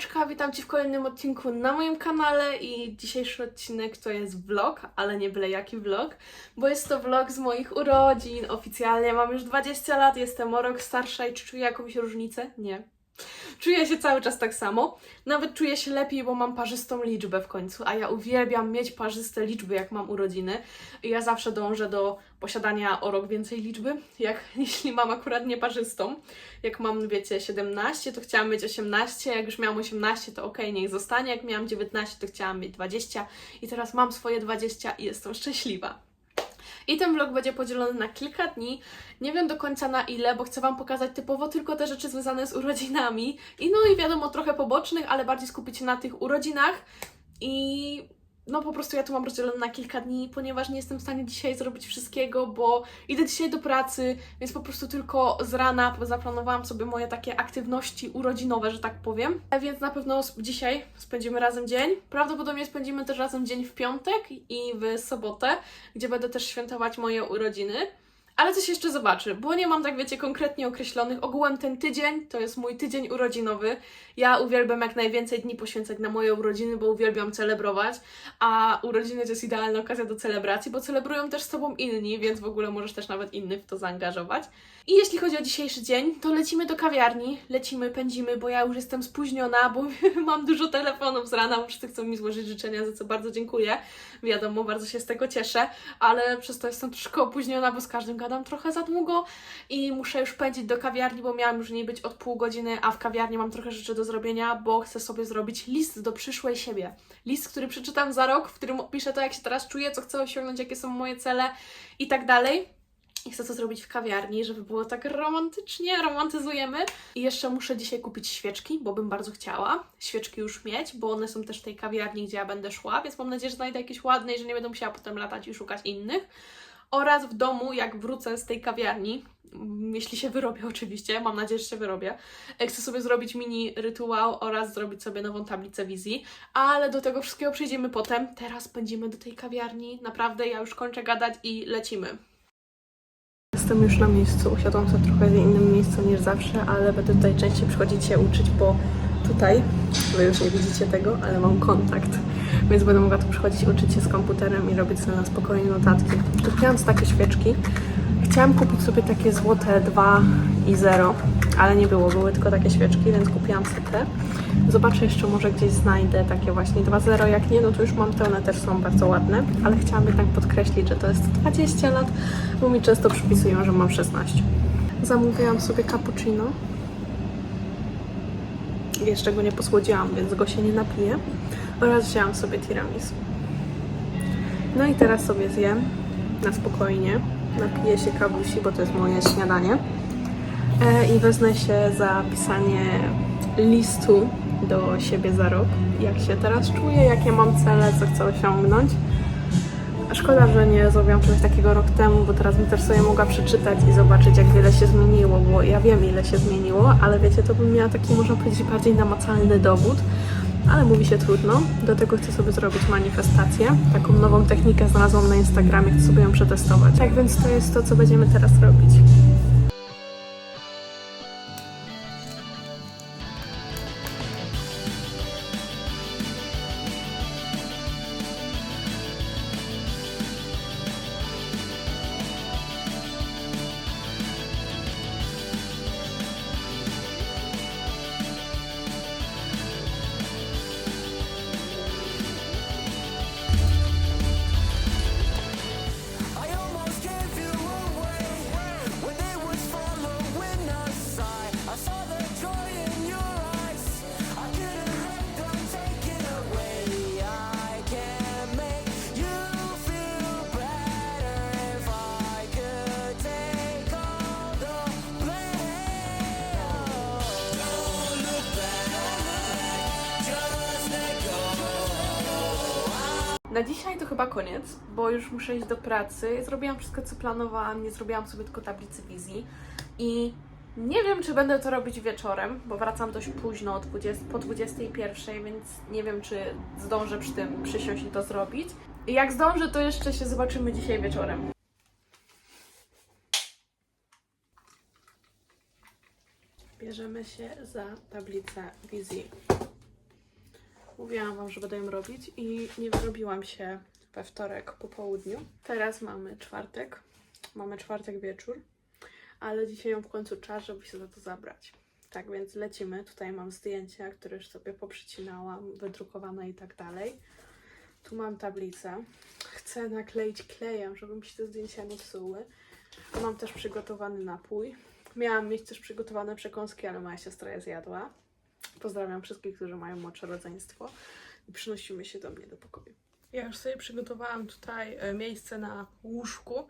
Siemaneczka, witam Cię w kolejnym odcinku na moim kanale i dzisiejszy odcinek to jest vlog, ale nie byle jaki vlog, bo jest to vlog z moich urodzin. Oficjalnie mam już 20 lat, jestem o rok starsza i czy czuję jakąś różnicę? Nie. Czuję się cały czas tak samo. Nawet czuję się lepiej, bo mam parzystą liczbę w końcu, a ja uwielbiam mieć parzyste liczby, jak mam urodziny. Ja zawsze dążę do posiadania o rok więcej liczby, jak jeśli mam akurat nieparzystą. Jak mam, wiecie, 17, to chciałam mieć 18, jak już miałam 18, to okej, niech zostanie. Jak miałam 19, to chciałam mieć 20 i teraz mam swoje 20 i jestem szczęśliwa. I ten vlog będzie podzielony na kilka dni. Nie wiem do końca na ile, bo chcę Wam pokazać typowo tylko te rzeczy związane z urodzinami. I no i wiadomo, trochę pobocznych, ale bardziej skupić się na tych urodzinach. I no po prostu ja tu mam rozdzielone na kilka dni, ponieważ nie jestem w stanie dzisiaj zrobić wszystkiego, bo idę dzisiaj do pracy, więc po prostu tylko z rana zaplanowałam sobie moje takie aktywności urodzinowe, że tak powiem. A Więc na pewno dzisiaj spędzimy razem dzień. Prawdopodobnie spędzimy też razem dzień w piątek i w sobotę, gdzie będę też świętować moje urodziny. Ale coś jeszcze zobaczy, bo nie mam tak, wiecie, konkretnie określonych. Ogółem ten tydzień to jest mój tydzień urodzinowy. Ja uwielbiam jak najwięcej dni poświęcać na moje urodziny, bo uwielbiam celebrować, a urodziny to jest idealna okazja do celebracji, bo celebrują też z Tobą inni, więc w ogóle możesz też nawet innych w to zaangażować. I jeśli chodzi o dzisiejszy dzień, to lecimy do kawiarni, lecimy, pędzimy, bo ja już jestem spóźniona, bo mam dużo telefonów z rana, bo wszyscy chcą mi złożyć życzenia, za co bardzo dziękuję. Wiadomo, bardzo się z tego cieszę, ale przez to jestem troszkę opóźniona, bo z każdym gadam trochę za długo i muszę już pędzić do kawiarni, bo miałam już nie być od pół godziny, a w kawiarni mam trochę rzeczy do zrobienia, bo chcę sobie zrobić list do przyszłej siebie. List, który przeczytam za rok, w którym opiszę to, jak się teraz czuję, co chcę osiągnąć, jakie są moje cele i tak dalej. I chcę to zrobić w kawiarni, żeby było tak romantycznie, romantyzujemy. I jeszcze muszę dzisiaj kupić świeczki, bo bym bardzo chciała świeczki już mieć, bo one są też w tej kawiarni, gdzie ja będę szła, więc mam nadzieję, że znajdę jakieś ładne i że nie będę musiała potem latać i szukać innych. Oraz w domu, jak wrócę z tej kawiarni, mm, jeśli się wyrobię oczywiście, mam nadzieję, że się wyrobię, e, chcę sobie zrobić mini rytuał oraz zrobić sobie nową tablicę wizji, ale do tego wszystkiego przejdziemy potem. Teraz pędzimy do tej kawiarni, naprawdę ja już kończę gadać i lecimy. Jestem już na miejscu, usiadłam sobie trochę w innym miejscu niż zawsze, ale będę tutaj częściej przychodzić się uczyć, bo tutaj, wy już nie widzicie tego, ale mam kontakt, więc będę mogła tu przychodzić uczyć się z komputerem i robić sobie na spokojnie notatki. Kupiłam takie świeczki. Chciałam kupić sobie takie złote 2 i 0, ale nie było, były tylko takie świeczki, więc kupiłam sobie te. Zobaczę jeszcze, może gdzieś znajdę takie właśnie 2.0, jak nie, no to już mam te, one też są bardzo ładne, ale chciałam jednak podkreślić, że to jest 20 lat, bo mi często przypisują, że mam 16. Zamówiłam sobie cappuccino. Jeszcze go nie posłodziłam, więc go się nie napiję. Oraz wzięłam sobie tiramisu. No i teraz sobie zjem na spokojnie. Napiję się kawusi, bo to jest moje śniadanie. E, I wezmę się za pisanie listu do siebie za rok. Jak się teraz czuję, jakie mam cele, co chcę osiągnąć. Szkoda, że nie zrobiłam czegoś takiego rok temu, bo teraz bym też sobie mogła przeczytać i zobaczyć, jak wiele się zmieniło, bo ja wiem, ile się zmieniło, ale wiecie, to bym miała taki, można powiedzieć, bardziej namacalny dowód. Ale mówi się trudno. Do tego chcę sobie zrobić manifestację. Taką nową technikę znalazłam na Instagramie, chcę sobie ją przetestować. Tak więc to jest to, co będziemy teraz robić. Na dzisiaj to chyba koniec, bo już muszę iść do pracy. Zrobiłam wszystko, co planowałam, nie zrobiłam sobie tylko tablicy wizji. I nie wiem, czy będę to robić wieczorem, bo wracam dość późno, o 20, po 21, więc nie wiem, czy zdążę przy tym przysiąść i to zrobić. I jak zdążę, to jeszcze się zobaczymy dzisiaj wieczorem. Bierzemy się za tablicę wizji. Mówiłam Wam, że będę ją robić i nie wyrobiłam się we wtorek po południu. Teraz mamy czwartek. Mamy czwartek wieczór, ale dzisiaj ją w końcu czas, żeby się za to zabrać. Tak więc lecimy. Tutaj mam zdjęcia, które już sobie poprzycinałam, wydrukowane i tak dalej. Tu mam tablicę. Chcę nakleić klejem, żeby mi się te zdjęcia nie psuły. Mam też przygotowany napój. Miałam mieć też przygotowane przekąski, ale moja siostra je zjadła. Pozdrawiam wszystkich, którzy mają młodsze rodzeństwo i przynosimy się do mnie do pokoju. Ja już sobie przygotowałam tutaj e, miejsce na łóżku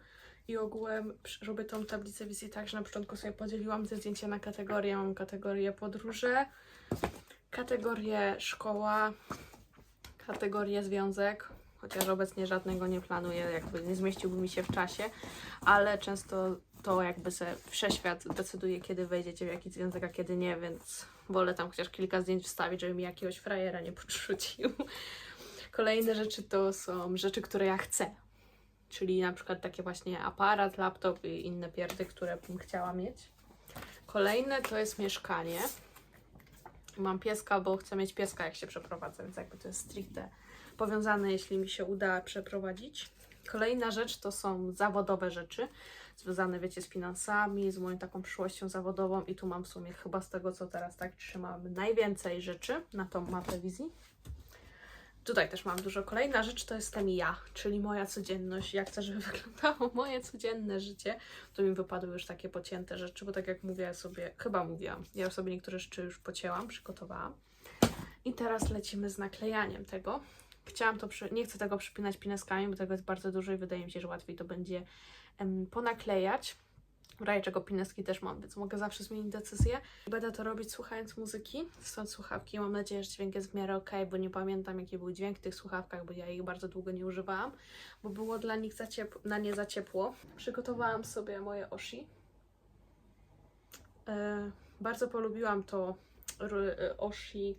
i ogółem robię tą tablicę wizji tak, że na początku sobie podzieliłam te zdjęcia na kategorie. Mam kategorię podróże, kategorię szkoła, kategorię związek, chociaż obecnie żadnego nie planuję, jakby nie zmieściłby mi się w czasie, ale często to jakby se wszechświat decyduje, kiedy wejdziecie w jakiś związek, a kiedy nie, więc wolę tam chociaż kilka zdjęć wstawić, żeby mi jakiegoś frajera nie podrzucił. Kolejne rzeczy to są rzeczy, które ja chcę. Czyli na przykład takie właśnie aparat, laptop i inne pierdy, które bym chciała mieć. Kolejne to jest mieszkanie. Mam pieska, bo chcę mieć pieska, jak się przeprowadzę, więc jakby to jest stricte powiązane, jeśli mi się uda przeprowadzić. Kolejna rzecz to są zawodowe rzeczy, związane, wiecie, z finansami, z moją taką przyszłością zawodową i tu mam w sumie chyba z tego, co teraz tak trzymam, najwięcej rzeczy na tą mapę wizji. Tutaj też mam dużo. Kolejna rzecz to jestem ja, czyli moja codzienność. Jak chcę, żeby wyglądało moje codzienne życie. To mi wypadły już takie pocięte rzeczy, bo tak jak mówię sobie, chyba mówiłam, ja sobie niektóre rzeczy już pocięłam, przygotowałam. I teraz lecimy z naklejaniem tego. Chciałam to, przy... nie chcę tego przypinać pineskami, bo tego jest bardzo dużo i wydaje mi się, że łatwiej to będzie ponaklejać. W razie czego pineski też mam, więc mogę zawsze zmienić decyzję. Będę to robić słuchając muzyki, stąd słuchawki. Mam nadzieję, że dźwięk jest w miarę ok, bo nie pamiętam jaki był dźwięk w tych słuchawkach, bo ja ich bardzo długo nie używałam, bo było dla nich za ciep- na nie za ciepło. Przygotowałam sobie moje oshi. E, bardzo polubiłam to e, oshi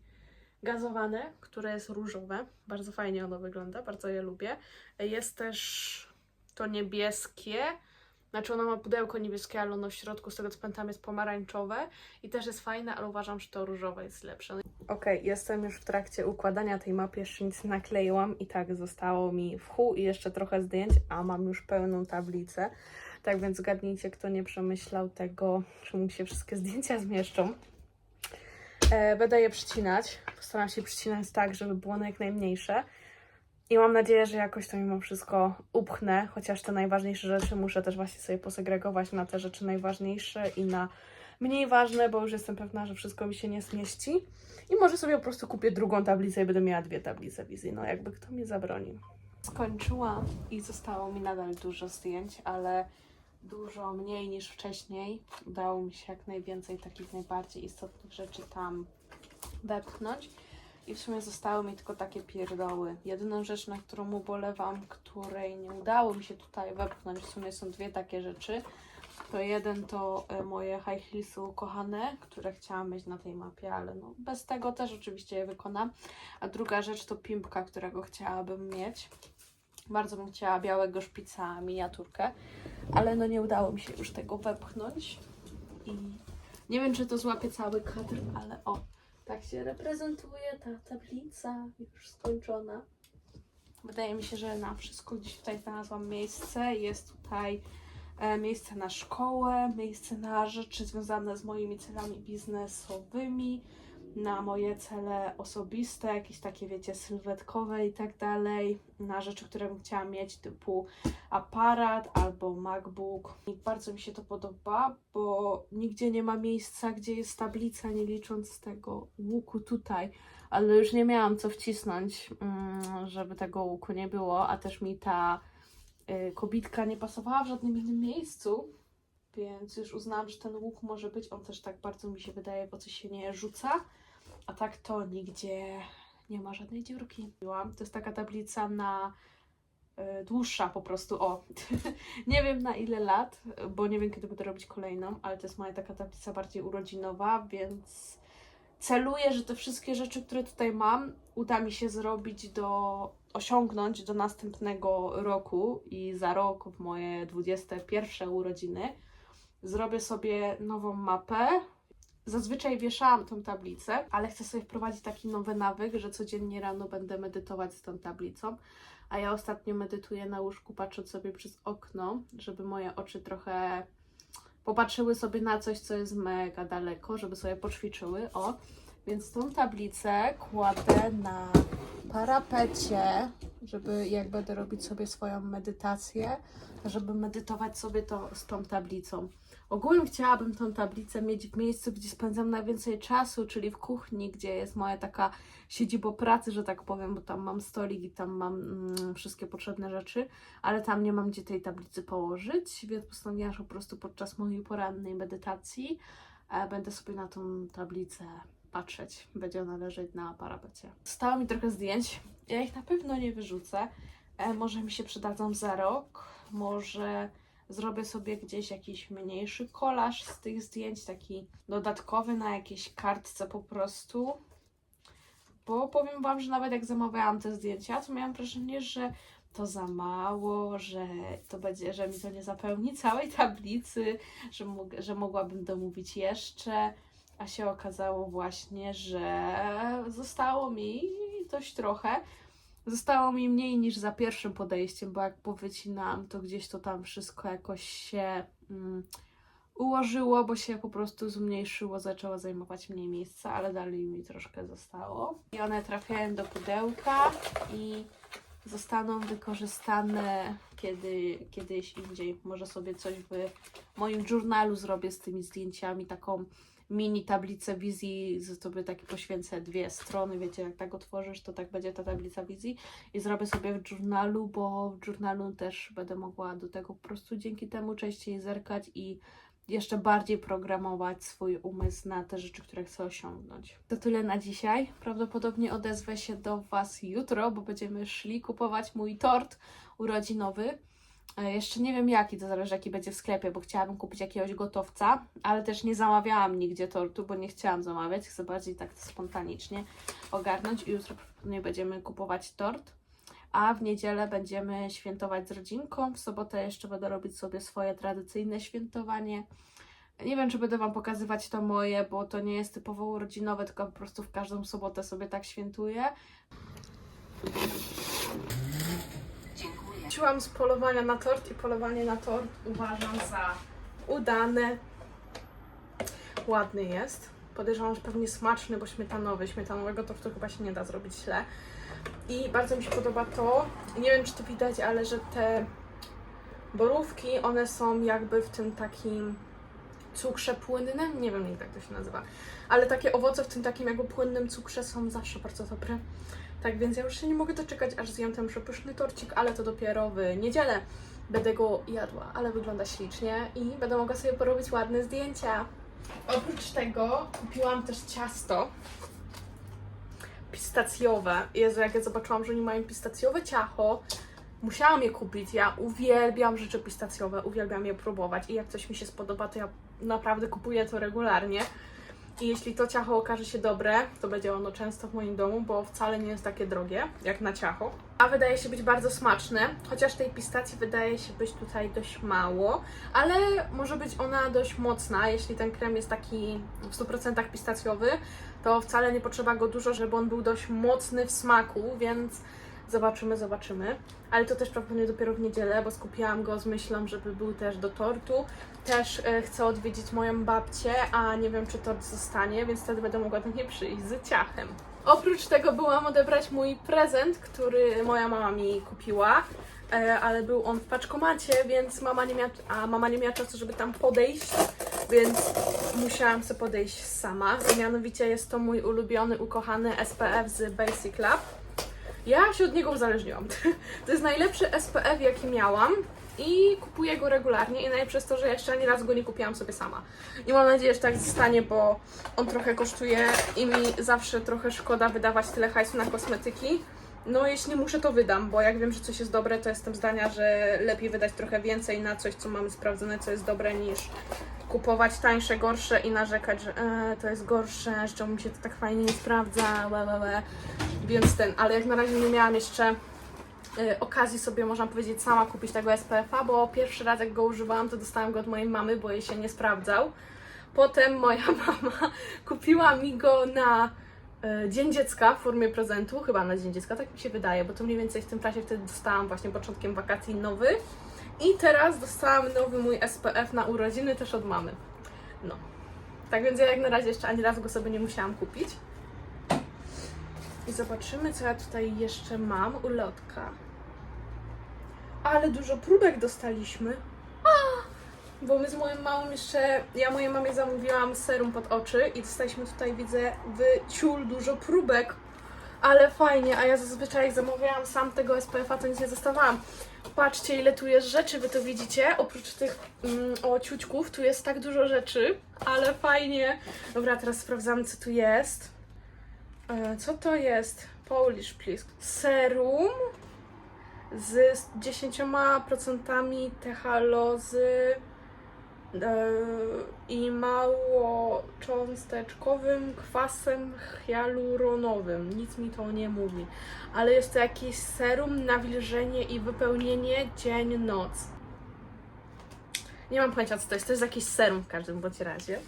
gazowane, które jest różowe. Bardzo fajnie ono wygląda, bardzo je lubię. E, Jest też to niebieskie. Znaczy ono ma pudełko niebieskie, ale ono w środku, z tego co pamiętam, jest pomarańczowe i też jest fajne, ale uważam, że to różowe jest lepsze. Okej, jestem już w trakcie układania tej mapy, jeszcze nic nakleiłam i tak zostało mi w i jeszcze trochę zdjęć, a mam już pełną tablicę. Tak więc zgadnijcie, kto nie przemyślał tego, czy mu się wszystkie zdjęcia zmieszczą. E, będę je przycinać. Postaram się przycinać tak, żeby było jak najmniejsze. I mam nadzieję, że jakoś to mimo wszystko upchnę, chociaż te najważniejsze rzeczy muszę też właśnie sobie posegregować na te rzeczy najważniejsze i na mniej ważne, bo już jestem pewna, że wszystko mi się nie zmieści. I może sobie po prostu kupię drugą tablicę i będę miała dwie tablice wizji. No jakby kto mi zabroni. Skończyłam i zostało mi nadal dużo zdjęć, ale dużo mniej niż wcześniej. Udało mi się jak najwięcej takich najbardziej istotnych rzeczy tam wepchnąć. I w sumie zostały mi tylko takie pierdoły. Jedyną rzecz, na którą ubolewam, której nie udało mi się tutaj wepchnąć, w sumie są dwie takie rzeczy. To jeden to e, moje high heelsy ukochane, które chciałam mieć na tej mapie, ale no bez tego też oczywiście je wykonam. A druga rzecz to pimpka, którego chciałabym mieć. Bardzo bym chciała białego szpica miniaturkę, ale no nie udało mi się już tego wepchnąć. I nie wiem, czy to złapie cały kadr, ale o, tak się reprezentuje ta tablica już skończona. Wydaje mi się, że na wszystko gdzieś tutaj znalazłam miejsce. Jest tutaj e, miejsce na szkołę, miejsce na rzeczy związane z moimi celami biznesowymi, na moje cele osobiste, jakieś takie, wiecie, sylwetkowe i tak dalej, na rzeczy, które bym chciała mieć, typu aparat albo MacBook. I bardzo mi się to podoba, bo nigdzie nie ma miejsca, gdzie jest tablica, nie licząc tego łuku tutaj. Ale już nie miałam co wcisnąć, mm, żeby tego łuku nie było, a też mi ta y, kobitka nie pasowała w żadnym innym miejscu. Więc już uznałam, że ten łuk może być. On też tak bardzo mi się wydaje, bo coś się nie rzuca. A tak to nigdzie nie ma żadnej dziurki. To jest taka tablica na y, dłuższa po prostu. O, nie wiem na ile lat, bo nie wiem kiedy będę robić kolejną, ale to jest moja taka tablica bardziej urodzinowa, więc celuję, że te wszystkie rzeczy, które tutaj mam, uda mi się zrobić do osiągnąć do następnego roku i za rok w moje 21 urodziny zrobię sobie nową mapę Zazwyczaj wieszałam tą tablicę, ale chcę sobie wprowadzić taki nowy nawyk, że codziennie rano będę medytować z tą tablicą. A ja ostatnio medytuję na łóżku, patrząc sobie przez okno, żeby moje oczy trochę popatrzyły sobie na coś, co jest mega daleko, żeby sobie poćwiczyły. O, więc tą tablicę kładę na parapecie, żeby jak będę robić sobie swoją medytację, żeby medytować sobie to z tą tablicą. Ogólnie chciałabym tą tablicę mieć w miejscu, gdzie spędzam najwięcej czasu, czyli w kuchni, gdzie jest moja taka siedzibo pracy, że tak powiem, bo tam mam stolik i tam mam mm, wszystkie potrzebne rzeczy, ale tam nie mam gdzie tej tablicy położyć, więc postanowiłam, że po prostu podczas mojej porannej medytacji e, będę sobie na tą tablicę patrzeć. Będzie ona leżeć na parapecie. Zostało mi trochę zdjęć. Ja ich na pewno nie wyrzucę. E, może mi się przydadzą za rok. Może zrobię sobie gdzieś jakiś mniejszy kolaż z tych zdjęć, taki dodatkowy na jakiejś kartce po prostu. Bo powiem Wam, że nawet jak zamawiałam te zdjęcia, to miałam wrażenie, że to za mało, że to będzie, że mi to nie zapełni całej tablicy, że, że mogłabym domówić jeszcze. A się okazało właśnie, że zostało mi dość trochę. Zostało mi mniej niż za pierwszym podejściem, bo jak powycinałam, to gdzieś to tam wszystko jakoś się mm, ułożyło, bo się po prostu zmniejszyło, zaczęło zajmować mniej miejsca, ale dalej mi troszkę zostało. I one trafiają do pudełka i zostaną wykorzystane kiedy, kiedyś indziej. Może sobie coś w moim journalu zrobię z tymi zdjęciami, taką mini tablicę wizji, sobie takie poświęcę dwie strony, wiecie, jak tak otworzysz, to tak będzie ta tablica wizji i zrobię sobie w journalu, bo w journalu też będę mogła do tego po prostu dzięki temu częściej zerkać i jeszcze bardziej programować swój umysł na te rzeczy, które chcę osiągnąć. To tyle na dzisiaj. Prawdopodobnie odezwę się do Was jutro, bo będziemy szli kupować mój tort urodzinowy. E, Jeszcze nie wiem jaki, to zależy jaki będzie w sklepie, bo chciałabym kupić jakiegoś gotowca, ale też nie zamawiałam nigdzie tortu, bo nie chciałam zamawiać, chcę bardziej tak spontanicznie ogarnąć i jutro prawdopodobnie będziemy kupować tort, a w niedzielę będziemy świętować z rodzinką, w sobotę jeszcze będę robić sobie swoje tradycyjne świętowanie. Nie wiem, czy będę Wam pokazywać to moje, bo to nie jest typowo urodzinowe, tylko po prostu w każdą sobotę sobie tak świętuję. Wróciłam z polowania na tort i polowanie na tort uważam za udane. Ładny jest. Podejrzewam, że pewnie smaczny, bo śmietanowy. Śmietanowego tortu chyba się nie da zrobić źle. I bardzo mi się podoba to, nie wiem czy to widać, ale że te borówki, one są jakby w tym takim cukrze płynnym, nie wiem jak to się nazywa, ale takie owoce w tym takim jakby płynnym cukrze są zawsze bardzo dobre. Tak więc ja już się nie mogę doczekać, aż zjem ten przepyszny torcik, ale to dopiero w niedzielę będę go jadła, ale wygląda ślicznie i będę mogła sobie porobić ładne zdjęcia. Oprócz tego kupiłam też ciasto pistacjowe. Jezu, jak ja zobaczyłam, że oni mają pistacjowe ciacho, musiałam je kupić. Ja uwielbiam rzeczy pistacjowe, uwielbiam je próbować i jak coś mi się spodoba, to ja naprawdę kupuję to regularnie. I jeśli to ciacho okaże się dobre, to będzie ono często w moim domu, bo wcale nie jest takie drogie jak na ciacho. A wydaje się być bardzo smaczne, chociaż tej pistacji wydaje się być tutaj dość mało, ale może być ona dość mocna, jeśli ten krem jest taki w 100% pistacjowy, to wcale nie potrzeba go dużo, żeby on był dość mocny w smaku, więc zobaczymy, zobaczymy. Ale to też prawdopodobnie dopiero w niedzielę, bo skupiłam go z myślą, żeby był też do tortu. Też e, chcę odwiedzić moją babcię, a nie wiem, czy tort zostanie, więc wtedy będę mogła do niej przyjść z ciachem. Oprócz tego byłam odebrać mój prezent, który moja mama mi kupiła, e, ale był on w paczkomacie, więc mama nie miała, a mama nie miała czasu, żeby tam podejść, więc musiałam sobie podejść sama. Mianowicie jest to mój ulubiony, ukochany SPF z Basic Lab. Ja się od niego uzależniłam. To jest najlepszy SPF, jaki miałam i kupuję go regularnie i najlepsze jest to, że jeszcze ani razu go nie kupiłam sobie sama. I mam nadzieję, że tak zostanie, bo on trochę kosztuje i mi zawsze trochę szkoda wydawać tyle hajsu na kosmetyki. No jeśli muszę, to wydam, bo jak wiem, że coś jest dobre, to jestem zdania, że lepiej wydać trochę więcej na coś, co mamy sprawdzone, co jest dobre, niż kupować tańsze, gorsze i narzekać, że e, to jest gorsze, że czemu mi się to tak fajnie nie sprawdza, łe, łe, łe. Więc ten, ale jak na razie nie miałam jeszcze y, okazji sobie, można powiedzieć, sama kupić tego SPF-a, bo pierwszy raz jak go używałam, to dostałam go od mojej mamy, bo jej się nie sprawdzał. Potem moja mama kupiła mi go na Dzień Dziecka w formie prezentu, chyba na Dzień Dziecka, tak mi się wydaje, bo to mniej więcej w tym czasie wtedy dostałam właśnie początkiem wakacji nowy. I teraz dostałam nowy mój SPF na urodziny też od mamy. No. Tak więc ja jak na razie jeszcze ani razu go sobie nie musiałam kupić. I zobaczymy, co ja tutaj jeszcze mam. Ulotka. Ale dużo próbek dostaliśmy. Bo my z moją mamą jeszcze, ja mojej mamie zamówiłam serum pod oczy i dostaliśmy tutaj, widzę, w ciul dużo próbek. Ale fajnie, a ja zazwyczaj zamawiałam sam tego SPF-a, to nic nie dostawałam. Patrzcie, ile tu jest rzeczy, wy to widzicie? Oprócz tych mm, tu jest tak dużo rzeczy, ale fajnie. Dobra, teraz sprawdzamy, co tu jest. E, co to jest? Polish, please. Serum z 10% techalozy e, i mało cząsteczkowym kwasem hialuronowym. Nic mi to nie mówi. Ale jest to jakieś serum, nawilżenie i wypełnienie dzień-noc. Nie mam pojęcia co to jest. To jest jakieś serum w każdym bądź razie.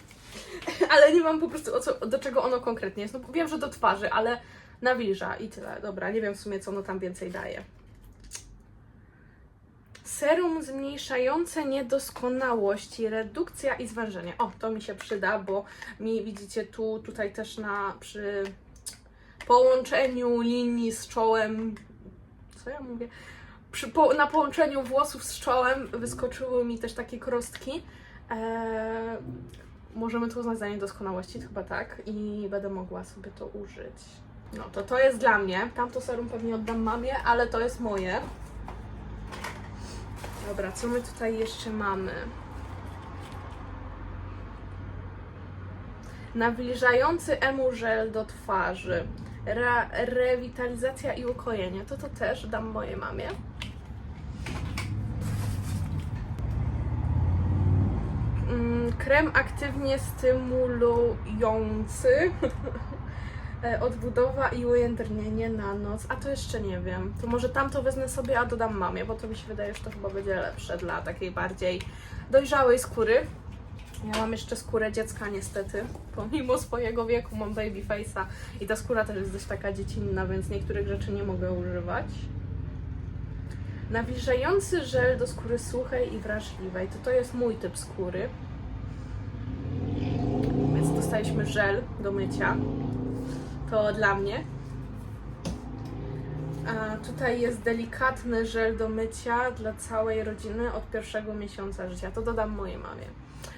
ale nie mam po prostu co, do czego ono konkretnie jest. No wiem, że do twarzy, ale nawilża i tyle. Dobra, nie wiem w sumie co ono tam więcej daje. Serum zmniejszające niedoskonałości, redukcja i zwężenie. O, to mi się przyda, bo mi widzicie tu, tutaj też na przy połączeniu linii z czołem. Co ja mówię? Przy, po, na połączeniu włosów z czołem wyskoczyły mi też takie krostki. Eee, możemy to uznać za niedoskonałości, chyba tak, i będę mogła sobie to użyć. No to to jest dla mnie. Tamto serum pewnie oddam mamie, ale to jest moje. Dobra, co my tutaj jeszcze mamy? Nawilżający emu żel do twarzy. Re, rewitalizacja i ukojenie. To to też dam mojej mamie. Mm, Krem aktywnie stymulujący. E, Odbudowa i ujędrnienie na noc. A to jeszcze nie wiem. To może tamto wezmę sobie, a dodam mamie, bo to mi się wydaje, że to chyba będzie lepsze dla takiej bardziej dojrzałej skóry. Ja mam jeszcze skórę dziecka niestety. Pomimo swojego wieku mam baby face'a i ta skóra też jest dość taka dziecinna, więc niektórych rzeczy nie mogę używać. Nawilżający żel do skóry suchej i wrażliwej. To to jest mój typ skóry. Więc dostaliśmy żel do mycia. To dla mnie. A tutaj jest delikatny żel do mycia dla całej rodziny od pierwszego miesiąca życia. To dodam mojej mamie.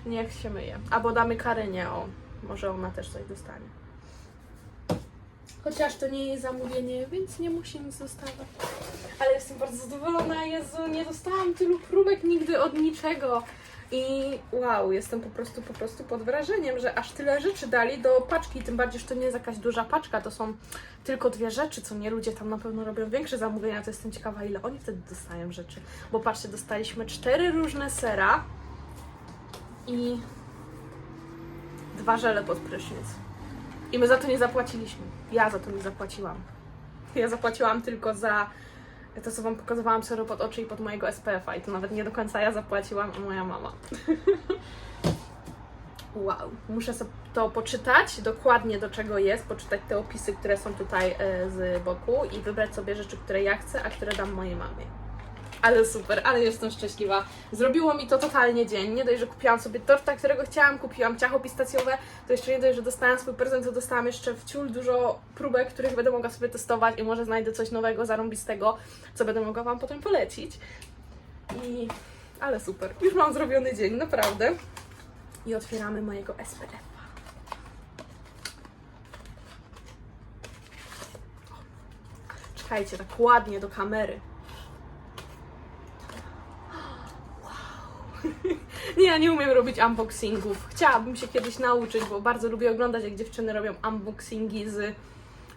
Niech się myje. Albo damy Karynie, o. Może ona też coś dostanie. Chociaż to nie jest zamówienie, więc nie musi nic dostawać. Ale jestem bardzo zadowolona. Jezu, nie dostałam tylu próbek nigdy od niczego. I wow, jestem po prostu, po prostu pod wrażeniem, że aż tyle rzeczy dali do paczki. Tym bardziej, że to nie jest jakaś duża paczka, to są tylko dwie rzeczy, co nie ludzie tam na pewno robią większe zamówienia. To jestem ciekawa, ile oni wtedy dostają rzeczy. Bo patrzcie, dostaliśmy cztery różne sera i dwa żele pod prysznic. I my za to nie zapłaciliśmy. Ja za to nie zapłaciłam. Ja zapłaciłam tylko za to, co Wam pokazywałam serum pod oczy i pod mojego SPF-a. I to nawet nie do końca ja zapłaciłam, a moja mama. wow. Muszę sobie to poczytać dokładnie do czego jest, poczytać te opisy, które są tutaj e, z boku i wybrać sobie rzeczy, które ja chcę, a które dam mojej mamie. Ale super, ale jestem szczęśliwa. Zrobiło mi to totalnie dzień. Nie dość, że kupiłam sobie torta, którego chciałam, kupiłam ciacho pistacjowe, to jeszcze nie dość, że dostałam swój prezent, to dostałam jeszcze w ciul dużo próbek, których będę mogła sobie testować i może znajdę coś nowego, zarąbistego, co będę mogła Wam potem polecić. I... ale super. Już mam zrobiony dzień, naprawdę. I otwieramy mojego SPF. Czekajcie, tak ładnie do kamery. Nie, nie umiem robić unboxingów. Chciałabym się kiedyś nauczyć, bo bardzo lubię oglądać, jak dziewczyny robią unboxingi z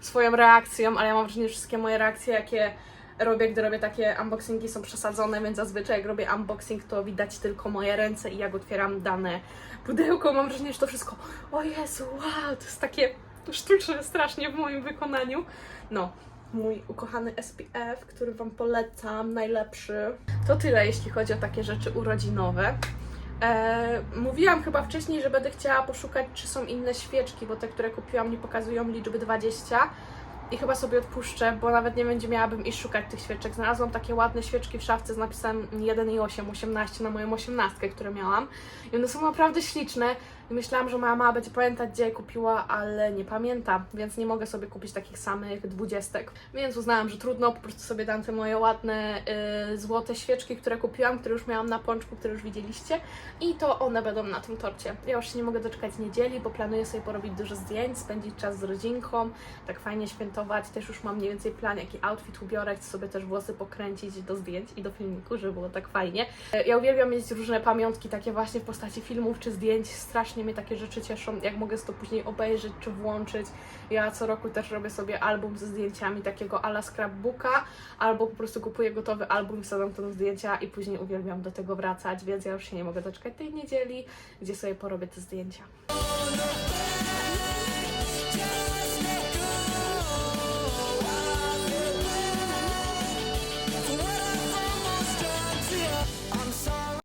swoją reakcją, ale ja mam wrażenie, że wszystkie moje reakcje, jakie robię, gdy robię takie unboxingi, są przesadzone, więc zazwyczaj jak robię unboxing, to widać tylko moje ręce i jak otwieram dane pudełko, mam wrażenie, że to wszystko, o Jezu, wow, to jest takie sztuczne strasznie w moim wykonaniu. No, mój ukochany SPF, który Wam polecam, najlepszy. To tyle, jeśli chodzi o takie rzeczy urodzinowe. E, mówiłam chyba wcześniej, że będę chciała poszukać, czy są inne świeczki, bo te, które kupiłam, nie pokazują liczby 20. I chyba sobie odpuszczę, bo nawet nie będzie miałabym iść szukać tych świeczek. Znalazłam takie ładne świeczki w szafce z napisem 1 i 8, 18 na moją 18, które miałam. I one są naprawdę śliczne. I myślałam, że moja mama będzie pamiętać, gdzie je kupiła, ale nie pamięta, więc nie mogę sobie kupić takich samych dwudziestek. Więc uznałam, że trudno, po prostu sobie dam te moje ładne y, złote świeczki, które kupiłam, które już miałam na pączku, które już widzieliście. I to one będą na tym torcie. Ja już się nie mogę doczekać niedzieli, bo planuję sobie porobić dużo zdjęć, spędzić czas z rodzinką, tak fajnie świętować. Też już mam mniej więcej plan, jaki outfit ubiorę. Chcę sobie też włosy pokręcić do zdjęć i do filmiku, żeby było tak fajnie. Ja uwielbiam mieć różne pamiątki, takie właśnie w postaci filmów czy zdjęć. Strasznie mnie takie rzeczy cieszą, jak mogę to później obejrzeć czy włączyć. Ja co roku też robię sobie album ze zdjęciami takiego ala scrapbooka, albo po prostu kupuję gotowy album, wsadzam to do zdjęcia i później uwielbiam do tego wracać, więc ja już się nie mogę doczekać tej niedzieli, gdzie sobie porobię te zdjęcia.